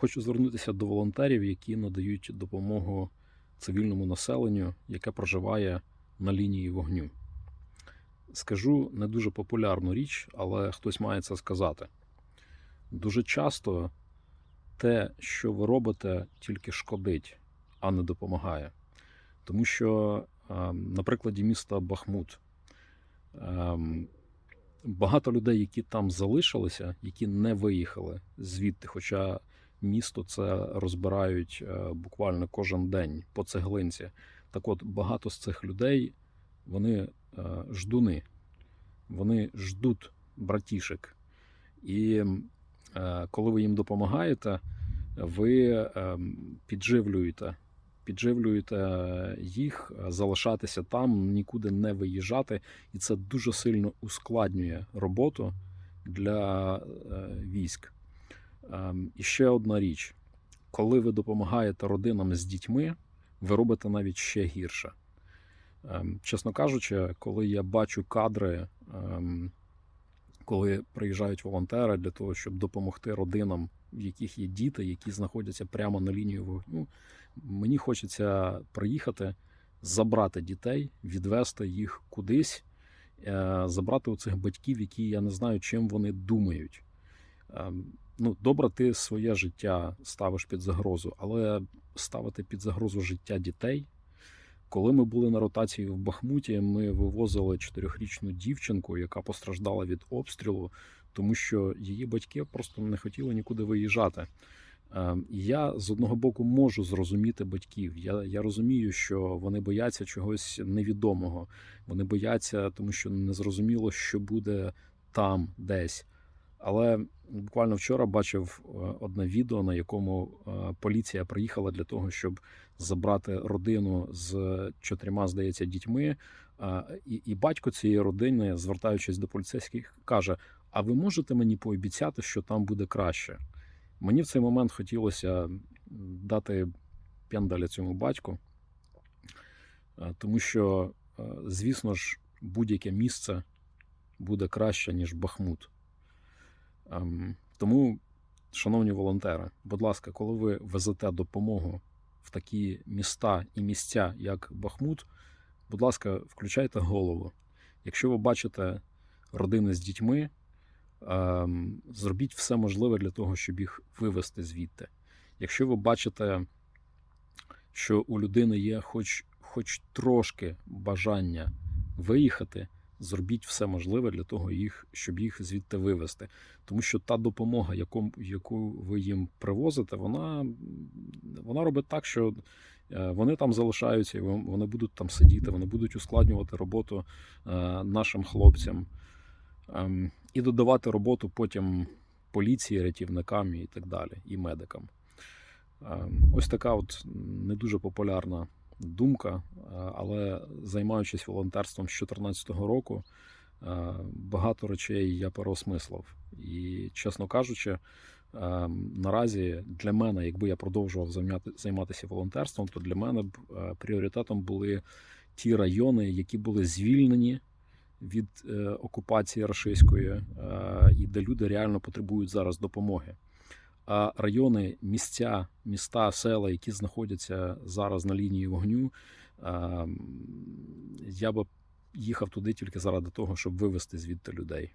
Хочу звернутися до волонтерів, які надають допомогу цивільному населенню, яке проживає на лінії вогню. Скажу не дуже популярну річ, але хтось має це сказати. Дуже часто те, що ви робите, тільки шкодить, а не допомагає. Тому що, ем, на прикладі міста Бахмут, ем, багато людей, які там залишилися, які не виїхали звідти, хоча місто це розбирають е, буквально кожен день по цеглинці. Так от, багато з цих людей вони е, ждуни, вони ждуть братішек. І е, коли ви їм допомагаєте, ви підживлюєте, підживлюєте їх, залишатися там, нікуди не виїжджати, і це дуже сильно ускладнює роботу для військ. Ем, І ще одна річ: коли ви допомагаєте родинам з дітьми, ви робите навіть ще гірше. Ем, Чесно кажучи, коли я бачу кадри, ем, коли приїжджають волонтери для того, щоб допомогти родинам, в яких є діти, які знаходяться прямо на лінії вогню, мені хочеться приїхати, забрати дітей, відвести їх кудись, е, забрати у цих батьків, які я не знаю, чим вони думають. Ну, добре, ти своє життя ставиш під загрозу, але ставити під загрозу життя дітей. Коли ми були на ротації в Бахмуті, ми вивозили чотирьохрічну дівчинку, яка постраждала від обстрілу, тому що її батьки просто не хотіли нікуди виїжджати. Ем, Я з одного боку можу зрозуміти батьків. Я, я розумію, що вони бояться чогось невідомого. Вони бояться, тому що не зрозуміло, що буде там десь. Але буквально вчора бачив е, одне відео, на якому е, поліція приїхала для того, щоб забрати родину з чотирма, здається, дітьми. Е, І, і батько цієї родини, звертаючись до поліцейських, каже: А ви можете мені пообіцяти, що там буде краще? Мені в цей момент хотілося дати п'яндаля цьому батьку, тому що, звісно ж, будь-яке місце буде краще, ніж Бахмут. Ем, Тому, шановні волонтери, будь ласка, коли ви везете допомогу в такі міста і місця, як Бахмут, будь ласка, включайте голову. Якщо ви бачите родини з дітьми, ем, зробіть все можливе для того, щоб їх вивезти звідти. Якщо ви бачите, що у людини є хоч, хоч трошки бажання виїхати, зробіть все можливе для того, їх, щоб їх звідти вивезти. Тому що та допомога, яку, яку ви їм привозите, вона, вона робить так, що е, вони там залишаються, і вони будуть там сидіти, вони будуть ускладнювати роботу е, нашим хлопцям ем, і додавати роботу потім поліції, рятівникам і так далі, і медикам. Ем, Ось така от не дуже популярна думка, е, але займаючись волонтерством з 2014 року, е, багато речей я переосмислив. І, чесно кажучи, е, наразі для мене, якби я продовжував займати- займатися волонтерством, то для мене б пріоритетом були ті райони, які були звільнені від окупації рашистської, і де люди реально потребують зараз допомоги. А райони, місця, міста, села, які знаходяться зараз на лінії вогню, я би їхав туди тільки заради того, щоб вивести звідти людей.